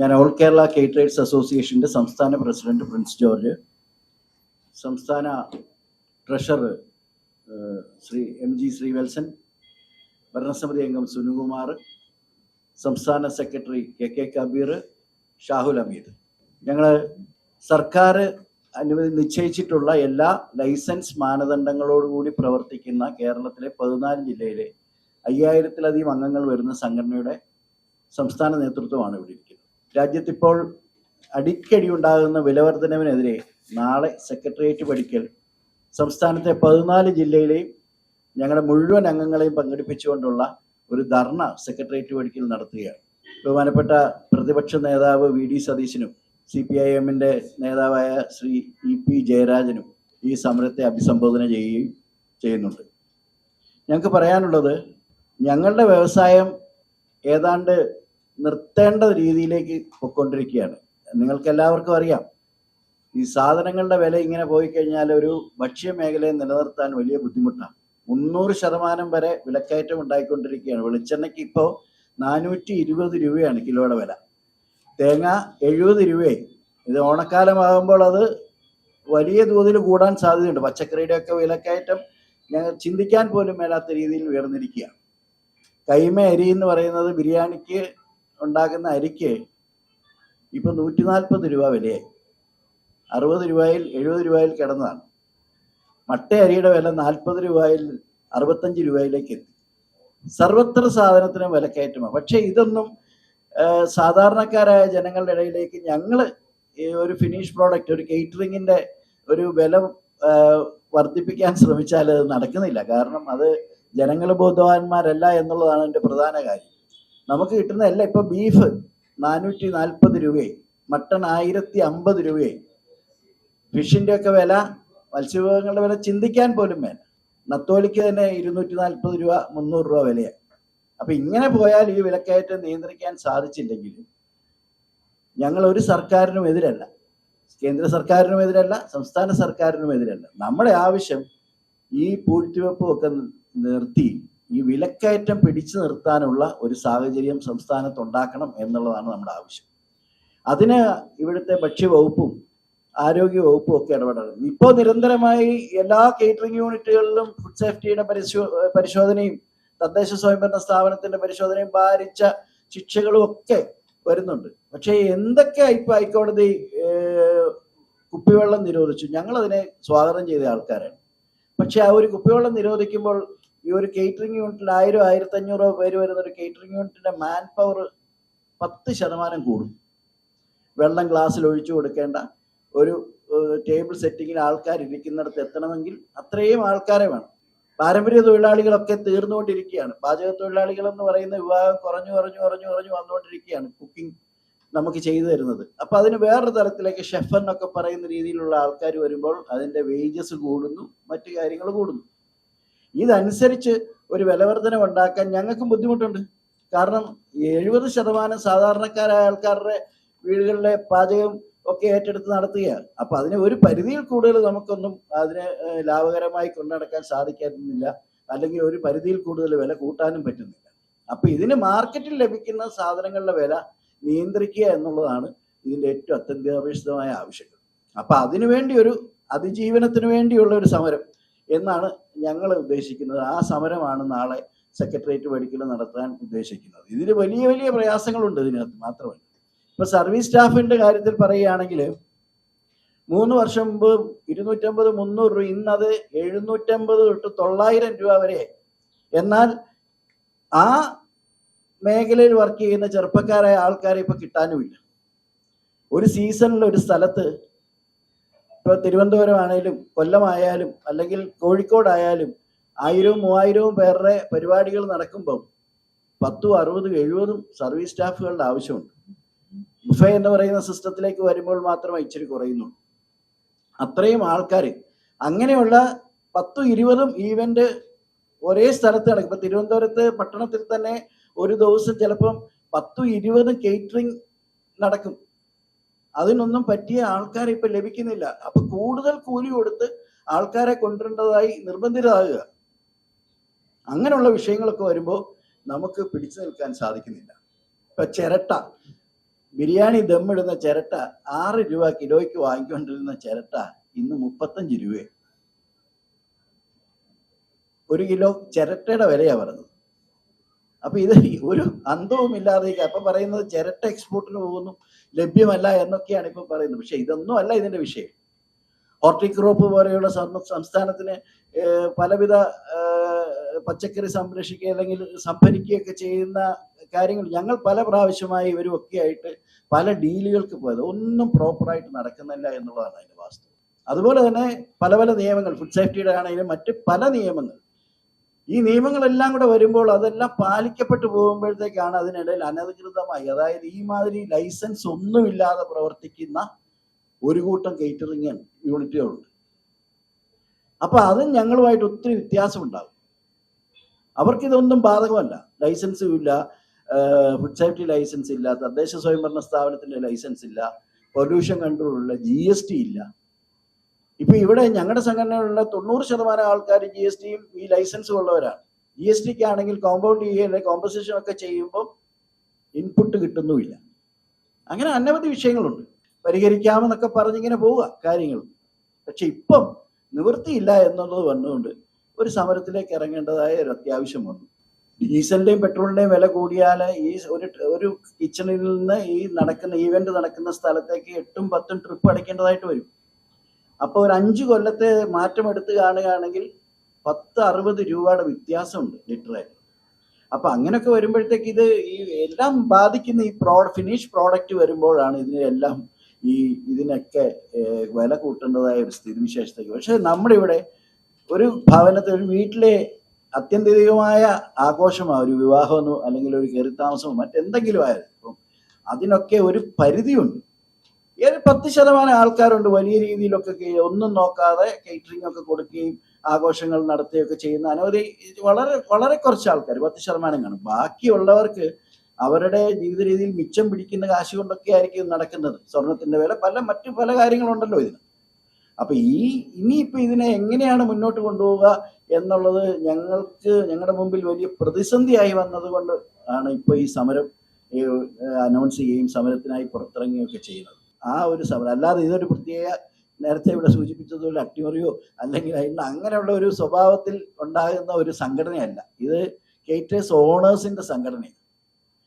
ഞാൻ all Kerala caterers അസോസിയേഷന്റെ സംസ്ഥാന പ്രസിഡന്റ് പ്രിൻസ് ജോർജ് സംസ്ഥാന treasurer Shri M G Sreevalsan ഭരണസമിതി അംഗം സുനുകുമാർ സംസ്ഥാന secretary K K Kabeer Shahul Hameed ഞങ്ങൾ സർക്കാർ അനുവദി നിശ്ചയിച്ചിട്ടുള്ള എല്ലാ ലൈസൻസ് മാനദണ്ഡങ്ങളോടുകൂടി പ്രവർത്തിക്കുന്ന കേരളത്തിലെ പതിനാല് ജില്ലയിലെ അയ്യായിരത്തിലധികം അംഗങ്ങൾ വരുന്ന സംഘടനയുടെ സംസ്ഥാന നേതൃത്വമാണ് ഇവിടെ രാജ്യത്തിപ്പോൾ അടിക്കടി ഉണ്ടാകുന്ന വിലവർധനവിനെതിരെ നാളെ സെക്രട്ടേറിയറ്റ് പഠിക്കൽ സംസ്ഥാനത്തെ പതിനാല് ജില്ലയിലെയും ഞങ്ങളുടെ മുഴുവൻ അംഗങ്ങളെയും പങ്കെടുപ്പിച്ചുകൊണ്ടുള്ള ഒരു ധർണ സെക്രട്ടേറിയറ്റ് പഠിക്കൽ നടത്തുകയാണ്. ബഹുമാനപ്പെട്ട പ്രതിപക്ഷ നേതാവ് വി ഡി സതീശനും സി പി ഐ എമ്മിന്റെ നേതാവായ ശ്രീ ഇ പി ജയരാജനും ഈ സമരത്തെ അഭിസംബോധന ചെയ്യുകയും ചെയ്യുന്നുണ്ട്. ഞങ്ങൾക്ക് പറയാനുള്ളത് ഞങ്ങളുടെ വ്യവസായം ഏതാണ്ട് നിർത്തേണ്ട രീതിയിലേക്ക് പൊയ്ക്കൊണ്ടിരിക്കുകയാണ്. നിങ്ങൾക്ക് എല്ലാവർക്കും അറിയാം ഈ സാധനങ്ങളുടെ വില ഇങ്ങനെ പോയി കഴിഞ്ഞാൽ ഒരു ഭക്ഷ്യ മേഖലയെ നിലനിർത്താൻ വലിയ ബുദ്ധിമുട്ടാണ്. മുന്നൂറ് ശതമാനം വരെ വിലക്കയറ്റം ഉണ്ടായിക്കൊണ്ടിരിക്കുകയാണ്. വെളിച്ചെണ്ണയ്ക്ക് ഇപ്പോൾ നാനൂറ്റി ഇരുപത് രൂപയാണ് കിലോയുടെ വില. തേങ്ങ എഴുപത് രൂപയായി. ഇത് ഓണക്കാലമാകുമ്പോൾ അത് വലിയ തോതിൽ കൂടാൻ സാധ്യതയുണ്ട്. പച്ചക്കറിയുടെ ഒക്കെ വിലക്കയറ്റം ഞങ്ങൾ ചിന്തിക്കാൻ പോലും മേലാത്ത രീതിയിൽ ഉയർന്നിരിക്കുകയാണ്. കൈമ അരി എന്ന് പറയുന്നത് ബിരിയാണിക്ക് ഉണ്ടാക്കുന്ന അരിക്ക് ഇപ്പൊ നൂറ്റി നാൽപ്പത് രൂപ വിലയായി. അറുപത് രൂപയിൽ എഴുപത് രൂപയിൽ കിടന്നതാണ്. മട്ട അരിയുടെ വില നാൽപ്പത് രൂപയിൽ അറുപത്തഞ്ച് രൂപയിലേക്ക് എത്തി. സർവത്ര സാധനത്തിനും വിലക്കയറ്റമാണ്. പക്ഷേ ഇതൊന്നും സാധാരണക്കാരായ ജനങ്ങളുടെ ഇടയിലേക്ക് ഞങ്ങൾ ഒരു ഫിനിഷ് പ്രോഡക്റ്റ് ഒരു കേറ്ററിങ്ങിന്റെ ഒരു വില വർദ്ധിപ്പിക്കാൻ ശ്രമിച്ചാൽ അത് നടക്കുന്നില്ല. കാരണം അത് ജനങ്ങൾ ബോധവാന്മാരല്ല എന്നുള്ളതാണ് എന്റെ പ്രധാന കാര്യം. നമുക്ക് കിട്ടുന്ന എല്ലാം ഇപ്പൊ ബീഫ് നാനൂറ്റി നാൽപ്പത് രൂപയായി. മട്ടൺ ആയിരത്തി അമ്പത് രൂപയായി ഫിഷിന്റെ ഒക്കെ വില മത്സ്യവിഭവങ്ങളുടെ വില ചിന്തിക്കാൻ പോലും വേണ്ട നത്തോലിക്ക് തന്നെ ഇരുന്നൂറ്റി നാൽപ്പത് രൂപ മുന്നൂറ് രൂപ വിലയാണ് അപ്പൊ ഇങ്ങനെ പോയാൽ ഈ വിലക്കയറ്റം നിയന്ത്രിക്കാൻ സാധിച്ചില്ലെങ്കിൽ ഞങ്ങൾ ഒരു സർക്കാരിനും എതിരല്ല. കേന്ദ്ര സർക്കാരിനും എതിരല്ല സംസ്ഥാന സർക്കാരിനും എതിരല്ല. നമ്മുടെ ആവശ്യം ഈ പൂഴ്ത്തിവെപ്പും ഒക്കെ നിർത്തി ഈ വിലക്കയറ്റം പിടിച്ചു നിർത്താനുള്ള ഒരു സാഹചര്യം സംസ്ഥാനത്ത് ഉണ്ടാക്കണം എന്നുള്ളതാണ് നമ്മുടെ ആവശ്യം. അതിന് ഇവിടുത്തെ ഭക്ഷ്യവകുപ്പും ആരോഗ്യ വകുപ്പും ഒക്കെ ഇടപെടണം. ഇപ്പോൾ നിരന്തരമായി എല്ലാ കേറ്ററിംഗ് യൂണിറ്റുകളിലും ഫുഡ് സേഫ്റ്റിയുടെ പരിശോ പരിശോധനയും തദ്ദേശ സ്വയംഭരണ സ്ഥാപനത്തിന്റെ പരിശോധനയും ഭാരിച്ച ശിക്ഷകളും ഒക്കെ വരുന്നുണ്ട്. പക്ഷേ എന്തൊക്കെ ഇപ്പൊ ഹൈക്കോടതി കുപ്പിവെള്ളം നിരോധിച്ചു? ഞങ്ങൾ അതിനെ സ്വാഗതം ചെയ്ത ആൾക്കാരാണ്. പക്ഷെ ആ ഒരു കുപ്പിവെള്ളം നിരോധിക്കുമ്പോൾ ഈ ഒരു കേറ്ററിംഗ് യൂണിറ്റിൽ ആയിരം ആയിരത്തി അഞ്ഞൂറോ പേര് വരുന്ന ഒരു കേറ്ററിംഗ് യൂണിറ്റിന്റെ മാൻ പവർ പത്ത് ശതമാനം കൂടും. വെള്ളം ഗ്ലാസ്സിൽ ഒഴിച്ചു കൊടുക്കേണ്ട ഒരു ടേബിൾ സെറ്റിങ്ങിൽ ആൾക്കാർ ഇരിക്കുന്നിടത്ത് എത്തണമെങ്കിൽ അത്രയും ആൾക്കാരെ വേണം. പാരമ്പര്യ തൊഴിലാളികളൊക്കെ തീർന്നുകൊണ്ടിരിക്കുകയാണ്. പാചക തൊഴിലാളികൾ എന്ന് പറയുന്ന വിഭാഗം കുറഞ്ഞു കുറഞ്ഞു കുറഞ്ഞു കുറഞ്ഞു വന്നുകൊണ്ടിരിക്കുകയാണ് കുക്കിംഗ് നമുക്ക് ചെയ്തു തരുന്നത്. അപ്പൊ അതിന് വേറൊരു തരത്തിലേക്ക് ഷെഫ് എന്നൊക്കെ പറയുന്ന രീതിയിലുള്ള ആൾക്കാർ വരുമ്പോൾ അതിന്റെ വേജസ് കൂടുന്നു മറ്റു കാര്യങ്ങൾ കൂടുന്നു. ഇതനുസരിച്ച് ഒരു വിലവർധന ഉണ്ടാക്കാൻ ഞങ്ങൾക്കും ബുദ്ധിമുട്ടുണ്ട്. കാരണം എഴുപത് ശതമാനം സാധാരണക്കാരായ ആൾക്കാരുടെ വീടുകളിലെ പാചകം ഒക്കെ ഏറ്റെടുത്ത് നടത്തുകയാണ്. അപ്പൊ അതിന് ഒരു പരിധിയിൽ കൂടുതൽ നമുക്കൊന്നും അതിനെ ലാഭകരമായി കൊണ്ടുനടക്കാൻ സാധിക്കുന്നില്ല അല്ലെങ്കിൽ ഒരു പരിധിയിൽ കൂടുതൽ വില കൂട്ടാനും പറ്റുന്നില്ല. അപ്പൊ ഇതിന് മാർക്കറ്റിൽ ലഭിക്കുന്ന സാധനങ്ങളുടെ വില നിയന്ത്രിക്കുക എന്നുള്ളതാണ് ഇതിന്റെ ഏറ്റവും അത്യന്താപേക്ഷിതമായ ആവശ്യങ്ങൾ. അപ്പൊ അതിനുവേണ്ടി ഒരു അതിജീവനത്തിന് വേണ്ടിയുള്ള ഒരു സമരം എന്നാണ് ഞങ്ങൾ ഉദ്ദേശിക്കുന്നത്. ആ സമരമാണ് നാളെ സെക്രട്ടേറിയറ്റ് പഠിക്കൽ നടത്താൻ ഉദ്ദേശിക്കുന്നത്. ഇതിന് വലിയ വലിയ പ്രയാസങ്ങളുണ്ട് ഇതിനകത്ത് മാത്രമല്ല. ഇപ്പൊ സർവീസ് സ്റ്റാഫിന്റെ കാര്യത്തിൽ പറയുകയാണെങ്കിൽ മൂന്ന് വർഷം മുമ്പ് ഇരുന്നൂറ്റമ്പത് മുന്നൂറ് രൂപ ഇന്നത് എഴുന്നൂറ്റമ്പത് തൊട്ട് തൊള്ളായിരം രൂപ വരെ. എന്നാൽ ആ മേഖലയിൽ വർക്ക് ചെയ്യുന്ന ചെറുപ്പക്കാരായ ആൾക്കാരെ ഇപ്പൊ കിട്ടാനുമില്ല. ഒരു സീസണിൽ ഒരു സ്ഥലത്ത് തിരുവനന്തപുരം ആണെങ്കിലും കൊല്ലമായാലും അല്ലെങ്കിൽ കോഴിക്കോടായാലും ആയിരവും മൂവായിരവും പേരുടെ പരിപാടികൾ നടക്കുമ്പം പത്തും അറുപതും എഴുപതും സർവീസ് സ്റ്റാഫുകളുടെ ആവശ്യമുണ്ട്. ബുഫെ എന്ന് പറയുന്ന സിസ്റ്റത്തിലേക്ക് വരുമ്പോൾ മാത്രമേ ഇച്ചിരി കുറയുന്നുള്ളൂ. അത്രയും ആൾക്കാർ അങ്ങനെയുള്ള പത്തും ഇരുപതും ഈവെന്റ് ഒരേ സ്ഥലത്ത് നടക്കും. ഇപ്പൊ തിരുവനന്തപുരത്ത് പട്ടണത്തിൽ തന്നെ ഒരു ദിവസം ചിലപ്പം പത്തും ഇരുപതും കേറ്ററിംഗ് നടക്കും. അതിനൊന്നും പറ്റിയ ആൾക്കാരെ ഇപ്പൊ ലഭിക്കുന്നില്ല. അപ്പൊ കൂടുതൽ കൂലി കൊടുത്ത് ആൾക്കാരെ കൊണ്ടുവരേണ്ടതായി നിർബന്ധിതരാകുക. അങ്ങനെയുള്ള വിഷയങ്ങളൊക്കെ വരുമ്പോൾ നമുക്ക് പിടിച്ചു നിൽക്കാൻ സാധിക്കുന്നില്ല. ഇപ്പൊ ചിരട്ട ബിരിയാണി ദമ്മിടുന്ന ചിരട്ട ആറ് രൂപ കിലോയ്ക്ക് വാങ്ങിക്കൊണ്ടിരുന്ന ചിരട്ട ഇന്ന് മുപ്പത്തഞ്ച് രൂപ ഒരു കിലോ ചിരട്ടയുടെ വിലയാണ് പറഞ്ഞത്. അപ്പൊ ഇത് ഒരു അന്തവും ഇല്ലാതെ അപ്പൊ പറയുന്നത് ചിരട്ട എക്സ്പോർട്ടിന് പോകുന്നു ലഭ്യമല്ല എന്നൊക്കെയാണ് ഇപ്പൊ പറയുന്നത്. പക്ഷെ ഇതൊന്നും അല്ല ഇതിന്റെ വിഷയം. ഹോർട്ടിക്രോപ്പ് പോലെയുള്ള സംസ്ഥാനത്തിന് പലവിധ പച്ചക്കറി സംരക്ഷിക്കുക അല്ലെങ്കിൽ സംഭരിക്കുകയൊക്കെ ചെയ്യുന്ന കാര്യങ്ങൾ ഞങ്ങൾ പല പ്രാവശ്യമായി ഇവരും ഒക്കെ ആയിട്ട് പല ഡീലുകൾക്ക് പോയത്. ഒന്നും പ്രോപ്പറായിട്ട് നടക്കുന്നില്ല എന്നുള്ളതാണ് അതിന്റെ വാസ്തവം. അതുപോലെ തന്നെ പല പല നിയമങ്ങൾ ഫുഡ് സേഫ്റ്റിയുടെ ആണെങ്കിലും മറ്റ് പല നിയമങ്ങൾ ഈ നിയമങ്ങളെല്ലാം കൂടെ വരുമ്പോൾ അതെല്ലാം പാലിക്കപ്പെട്ടു പോകുമ്പോഴത്തേക്കാണ് അതിനിടയിൽ അനധികൃതമായി അതായത് ഈ മാതിരി ലൈസൻസ് ഒന്നുമില്ലാതെ പ്രവർത്തിക്കുന്ന ഒരു കൂട്ടം കേറ്ററിംഗ് യൂണിറ്റുകളുണ്ട് അപ്പൊ അതും ഞങ്ങളുമായിട്ട് ഒത്തിരി വ്യത്യാസമുണ്ടാകും. അവർക്കിതൊന്നും ബാധകമല്ല. ലൈസൻസും ഇല്ല ഫുഡ് സേഫ്റ്റി ലൈസൻസ് ഇല്ല തദ്ദേശ സ്വയംഭരണ സ്ഥാപനത്തിന്റെ ലൈസൻസ് ഇല്ല പൊല്യൂഷൻ കൺട്രോൾ ഇല്ല ജി ഇല്ല. ഇപ്പൊ ഇവിടെ ഞങ്ങളുടെ സംഘടനയിലുള്ള തൊണ്ണൂറ് ശതമാനം ആൾക്കാർ ജി എസ് ടിയും ഈ ലൈസൻസും ഉള്ളവരാണ്. ജി എസ് ടിക്ക് ആണെങ്കിൽ കോമ്പൗണ്ട് ചെയ്യുക കോമ്പൻസേഷൻ ഒക്കെ ചെയ്യുമ്പോൾ ഇൻപുട്ട് കിട്ടുന്നുമില്ല. അങ്ങനെ അനവധി വിഷയങ്ങളുണ്ട്. പരിഹരിക്കാമെന്നൊക്കെ പറഞ്ഞിങ്ങനെ പോവുക കാര്യങ്ങൾ. പക്ഷെ ഇപ്പം നിവൃത്തിയില്ല എന്നുള്ളത് വന്നുകൊണ്ട് ഒരു സമരത്തിലേക്ക് ഇറങ്ങേണ്ടതായ ഒരു അത്യാവശ്യം വന്നു. ഡീസലിന്റെയും പെട്രോളിന്റെയും വില കൂടിയാൽ ഈ ഒരു ഒരു കിച്ചണിൽ നിന്ന് ഈ നടക്കുന്ന ഈവന്റ് നടക്കുന്ന സ്ഥലത്തേക്ക് എട്ടും പത്തും ട്രിപ്പ് അടയ്ക്കേണ്ടതായിട്ട് വരും. അപ്പൊ ഒരു അഞ്ചു കൊല്ലത്തെ മാറ്റം എടുത്ത് കാണുകയാണെങ്കിൽ പത്ത് അറുപത് രൂപയുടെ വ്യത്യാസമുണ്ട് ലിറ്ററിൽ അപ്പൊ അങ്ങനെയൊക്കെ വരുമ്പോഴത്തേക്ക് ഇത് ഈ എല്ലാം ബാധിക്കുന്ന ഈ പ്രോ ഫിനിഷ് പ്രോഡക്റ്റ് വരുമ്പോഴാണ് ഇതിനെല്ലാം ഈ ഇതിനൊക്കെ വില കൂട്ടേണ്ടതായ ഒരു സ്ഥിതിവിശേഷത്തേക്ക്. പക്ഷെ നമ്മുടെ ഇവിടെ ഒരു ഭവനത്തിൽ ഒരു വീട്ടിലെ അത്യന്തികമായ ആഘോഷമാണ് ഒരു വിവാഹമോ അല്ലെങ്കിൽ ഒരു കയറി താമസമോ മറ്റെന്തെങ്കിലും ആയാലും അപ്പം അതിനൊക്കെ ഒരു പരിധിയുണ്ട്. ഏത് പത്ത് ശതമാനം ആൾക്കാരുണ്ട് വലിയ രീതിയിലൊക്കെ ഒന്നും നോക്കാതെ കേറ്ററിംഗ് ഒക്കെ കൊടുക്കുകയും ആഘോഷങ്ങൾ നടത്തുകയൊക്കെ ചെയ്യുന്ന അനവധി വളരെ വളരെ കുറച്ച് ആൾക്കാർ പത്ത് ശതമാനം കാണും. ബാക്കിയുള്ളവർക്ക് അവരുടെ ജീവിത രീതിയിൽ മിച്ചം പിടിക്കുന്ന കാശ് കൊണ്ടൊക്കെ ആയിരിക്കും നടക്കുന്നത്. സ്വർണത്തിന്റെ വില പല മറ്റു പല കാര്യങ്ങളുണ്ടല്ലോ ഇതിന്. അപ്പൊ ഈ ഇനിയിപ്പോ ഇതിനെ എങ്ങനെയാണ് മുന്നോട്ട് കൊണ്ടുപോവുക എന്നുള്ളത് ഞങ്ങൾക്ക് ഞങ്ങളുടെ മുമ്പിൽ വലിയ പ്രതിസന്ധിയായി വന്നത് കൊണ്ട് ആണ് ഇപ്പൊ ഈ സമരം അനൗൺസ് ചെയ്യുകയും സമരത്തിനായി പുറത്തിറങ്ങുകയൊക്കെ ചെയ്യുന്നത്. ആ ഒരു സമരം അല്ലാതെ ഇതൊരു പ്രത്യേക നേരത്തെ ഇവിടെ സൂചിപ്പിച്ചതുപോലെ അട്ടിമറിയോ അല്ലെങ്കിൽ അതിന് അങ്ങനെയുള്ള ഒരു സ്വഭാവത്തിൽ ഉണ്ടാകുന്ന ഒരു സംഘടനയല്ല. ഇത് കേറ്റേഴ്സ് ഓണേഴ്സിന്റെ സംഘടനയാണ്.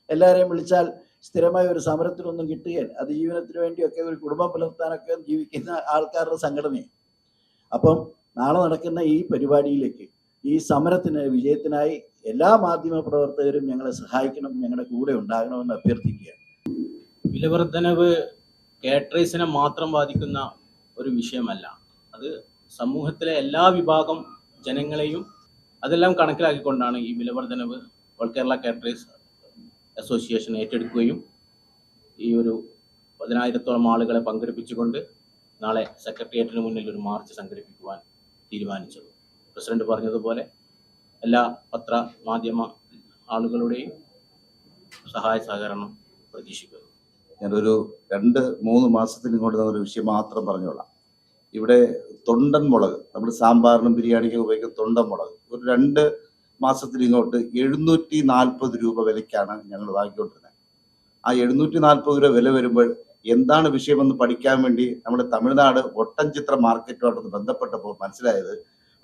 എല്ലാവരെയും വിളിച്ചാൽ സ്ഥിരമായ ഒരു സമരത്തിനൊന്നും കിട്ടുകയില്ല അതിജീവനത്തിന് വേണ്ടിയൊക്കെ ഒരു കുടുംബം പുലർത്താനൊക്കെ ജീവിക്കുന്ന ആൾക്കാരുടെ സംഘടനയാണ്. അപ്പം നാളെ നടക്കുന്ന ഈ പരിപാടിയിലേക്ക് ഈ സമരത്തിന് വിജയത്തിനായി എല്ലാ മാധ്യമ പ്രവർത്തകരും ഞങ്ങളെ സഹായിക്കണം ഞങ്ങളുടെ കൂടെ ഉണ്ടാകണമെന്ന് അഭ്യർത്ഥിക്കുകയാണ്. വിലവർദ്ധനവ് കാറ്ററേഴ്സിനെ മാത്രം ബാധിക്കുന്ന ഒരു വിഷയമല്ല. അത് സമൂഹത്തിലെ എല്ലാ വിഭാഗം ജനങ്ങളെയും അതെല്ലാം കണക്കിലാക്കിക്കൊണ്ടാണ് ഈ വിലവർദ്ധനവ് ഓൾ കേരള കാറ്ററേഴ്സ് അസോസിയേഷൻ ഏറ്റെടുക്കുകയും ഈ ഒരു പതിനായിരത്തോളം ആളുകളെ പങ്കെടുപ്പിച്ചുകൊണ്ട് നാളെ സെക്രട്ടേറിയറ്റിന് മുന്നിൽ ഒരു മാർച്ച് സംഘടിപ്പിക്കുവാൻ തീരുമാനിച്ചത്. പ്രസിഡന്റ് പറഞ്ഞതുപോലെ എല്ലാ പത്ര മാധ്യമ ആളുകളുടെയും സഹായ സഹകരണം പ്രതീക്ഷിക്കുന്നു. ഞാനൊരു രണ്ട് മൂന്ന് മാസത്തിന് ഇങ്ങോട്ട് ഒരു വിഷയം മാത്രം പറഞ്ഞോളാം. ഇവിടെ തൊണ്ടൻ മുളക് നമ്മൾ സാമ്പാറിനും ബിരിയാണിക്കും ഉപയോഗിക്കുന്ന തൊണ്ടൻ മുളക് ഒരു രണ്ട് മാസത്തിന് ഇങ്ങോട്ട് എഴുന്നൂറ്റി നാൽപ്പത് രൂപ വിലയ്ക്കാണ് ഞങ്ങൾ വാങ്ങിക്കൊണ്ടിരുന്നത്. ആ എഴുന്നൂറ്റി നാൽപ്പത് രൂപ വില വരുമ്പോൾ എന്താണ് വിഷയമെന്ന് പഠിക്കാൻ വേണ്ടി നമ്മുടെ തമിഴ്നാട് ഒട്ടൻചിത്ര മാർക്കറ്റുമായിട്ടൊന്ന് ബന്ധപ്പെട്ടപ്പോൾ മനസ്സിലായത്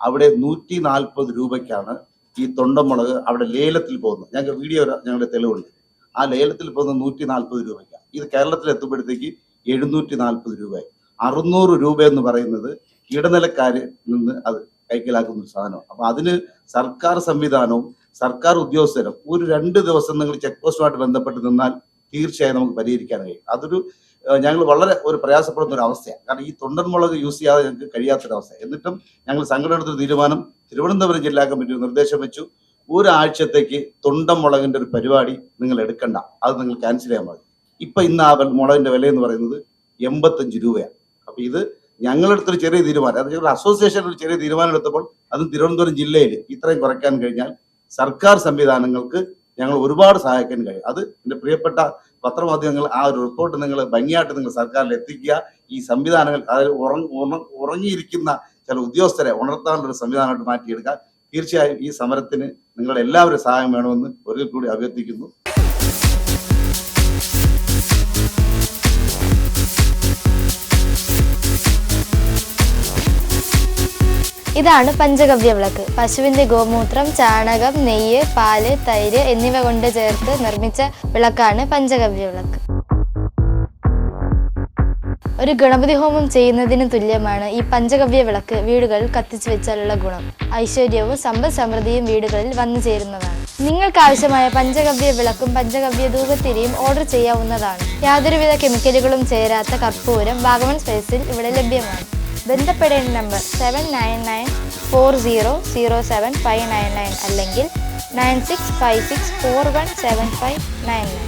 അവിടെ നൂറ്റി നാൽപ്പത് രൂപയ്ക്കാണ് ഈ തൊണ്ടമുളക് അവിടെ ലേലത്തിൽ പോകുന്നത്. ഞങ്ങൾക്ക് വീഡിയോ ഞങ്ങളുടെ തെളിവുണ്ട്. ആ ലേലത്തിൽ പോകുന്ന നൂറ്റി നാൽപ്പത് രൂപയ്ക്കാണ് ഇത് കേരളത്തിൽ എത്തുമ്പോഴത്തേക്ക് എഴുന്നൂറ്റി നാൽപ്പത് രൂപയായി. അറുന്നൂറ് രൂപ എന്ന് പറയുന്നത് ഇടനിലക്കാരിൽ നിന്ന് അത് കൈക്കലാക്കുന്ന ഒരു സാധനം അപ്പൊ അതിന് സർക്കാർ സംവിധാനവും സർക്കാർ ഉദ്യോഗസ്ഥരും ഒരു രണ്ട് ദിവസം നിങ്ങൾ ചെക്ക് പോസ്റ്റുമായിട്ട് ബന്ധപ്പെട്ട് നിന്നാൽ തീർച്ചയായും നമുക്ക് പരിഹരിക്കാൻ കഴിയും. അതൊരു ഞങ്ങൾ വളരെ ഒരു പ്രയാസപ്പെടുന്ന ഒരു അവസ്ഥയാണ്. കാരണം ഈ തൊണ്ടൻ മുളക് യൂസ് ചെയ്യാതെ ഞങ്ങൾക്ക് കഴിയാത്തൊരവസ്ഥ എന്നിട്ടും ഞങ്ങൾ സംഘടന തീരുമാനം തിരുവനന്തപുരം ജില്ലാ കമ്മിറ്റി നിർദ്ദേശം വെച്ചു. ഒരാഴ്ചത്തേക്ക് തൊണ്ടൻ മുളകിന്റെ ഒരു പരിപാടി നിങ്ങൾ എടുക്കണ്ട. അത് നിങ്ങൾ ക്യാൻസൽ ചെയ്യാൻ മതി. ഇപ്പൊ ഇന്ന് ആ മുളകിന്റെ വില എന്ന് പറയുന്നത് എൺപത്തഞ്ച് രൂപയാണ്. അപ്പൊ ഇത് ഞങ്ങളെടുത്തൊരു ചെറിയ തീരുമാനം. അതായത് ഞങ്ങളുടെ അസോസിയേഷൻ ഒരു ചെറിയ തീരുമാനം എടുത്തപ്പോൾ അതും തിരുവനന്തപുരം ജില്ലയിൽ ഇത്രയും കുറയ്ക്കാൻ കഴിഞ്ഞാൽ സർക്കാർ സംവിധാനങ്ങൾക്ക് ഞങ്ങൾ ഒരുപാട് സഹായിക്കാൻ കഴിയും. അത് എന്റെ പ്രിയപ്പെട്ട പത്രമാധ്യമങ്ങൾ ആ ഒരു റിപ്പോർട്ട് നിങ്ങൾ ഭംഗിയായിട്ട് നിങ്ങൾ സർക്കാരിൽ എത്തിക്കുക. ഈ സംവിധാനങ്ങൾ അതായത് ഉറങ്ങ- ഉറങ്ങിയിരിക്കുന്ന ചില ഉദ്യോഗസ്ഥരെ ഉണർത്താനുള്ള ഒരു സംവിധാനമായിട്ട് മാറ്റിയെടുക്കുക. തീർച്ചയായും ഈ സമരത്തിന് നിങ്ങളുടെ എല്ലാവരും സഹായം വേണമെന്ന് ഒരിക്കൽ കൂടി അഭ്യർത്ഥിക്കുന്നു. ഇതാണ് പഞ്ചഗവ്യ വിളക്ക്. പശുവിന്റെ ഗോമൂത്രം ചാണകം നെയ്യ് പാൽ തൈര് എന്നിവ കൊണ്ട് ചേർത്ത് നിർമ്മിച്ച വിളക്കാണ് പഞ്ചഗവ്യ വിളക്ക്. ഒരു ഗണപതി ഹോമം ചെയ്യുന്നതിന് തുല്യമാണ് ഈ പഞ്ചഗവ്യ വിളക്ക് വീടുകളിൽ കത്തിച്ചു വെച്ചാലുള്ള ഗുണം. ഐശ്വര്യവും സമ്പദ് സമൃദ്ധിയും വീടുകളിൽ വന്നു ചേരുന്നതാണ്. നിങ്ങൾക്ക് ആവശ്യമായ പഞ്ചഗവ്യ വിളക്കും പഞ്ചഗവ്യ ധൂപത്തിരിയും ഓർഡർ ചെയ്യാവുന്നതാണ്. യാതൊരുവിധ കെമിക്കലുകളും ചേരാത്ത കർപ്പൂരം വാഗമൺ സ്പേസിൽ ഇവിടെ ലഭ്യമാണ്. ബന്ധപ്പെടേണ്ട number seven nine nine four zero zero seven five nine nine അല്ലെങ്കിൽ nine six five six four one seven five nine nine.